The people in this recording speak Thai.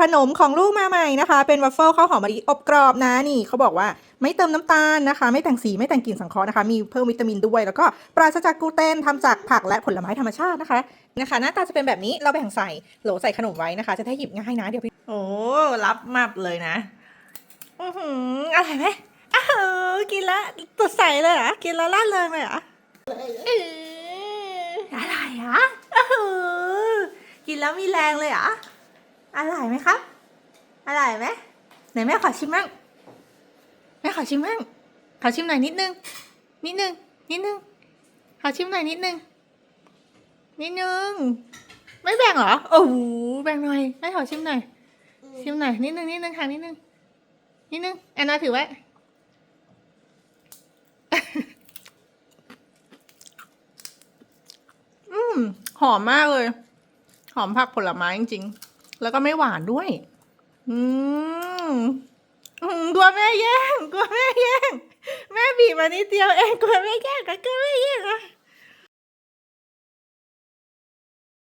ขนมของลูกมาใหม่นะคะ เป็นวัฟเฟิลข้าวหอมมะลิอบกรอบนะนี่เขาบอกว่าไม่เติมน้ำตาลนะคะ ไม่แต่งสีไม่แต่งกลิ่นสังเคราะห์นะคะ มีเพิ่มวิตามินด้วย แล้วก็ปราศจากกลูเตนทำจากผักและผลไม้ธรรมชาตินะคะนะคะ หน้าตาจะเป็นแบบนี้เราแบ่งใส่โหลใส่ขนมไว้นะคะ จะได้หยิบง่ายนะเดี๋ยวพี่โอ้รับมับเลยนะอือหืออร่อยไหมอ้าวกินแล้วตัวใสเลยเหรอกินแล้วล่าเริงเลยเหรอเออะไรอะอ้าวกินแล้วมีแรงเลยเหร อร่อยไหมครับ อร่อยไหมไหนแม่ขอชิมมั่งแม่ขอชิมมั่งขอชิมหน่อยนิดนึง นิดนึง นิดนึง ขอชิมหน่อยนิดนึง นิดนึง ไม่แบ่งเหรอ โอ้โห แบ่งหน่อย แม่ขอชิมหน่อย ชิมหน่อยนิดนึงนิดนึงค่ะนิดนึง นิดนึงแอนนาถือไว้หอมมากเลย หอมผักผลไม้จริงๆ แล้วก็ไม่หวานด้วย อืมกลัวแม่แย่งกลัวแม่แย่งแม่บีบมานิดเดียวเองกลัวแม่แย่งกัก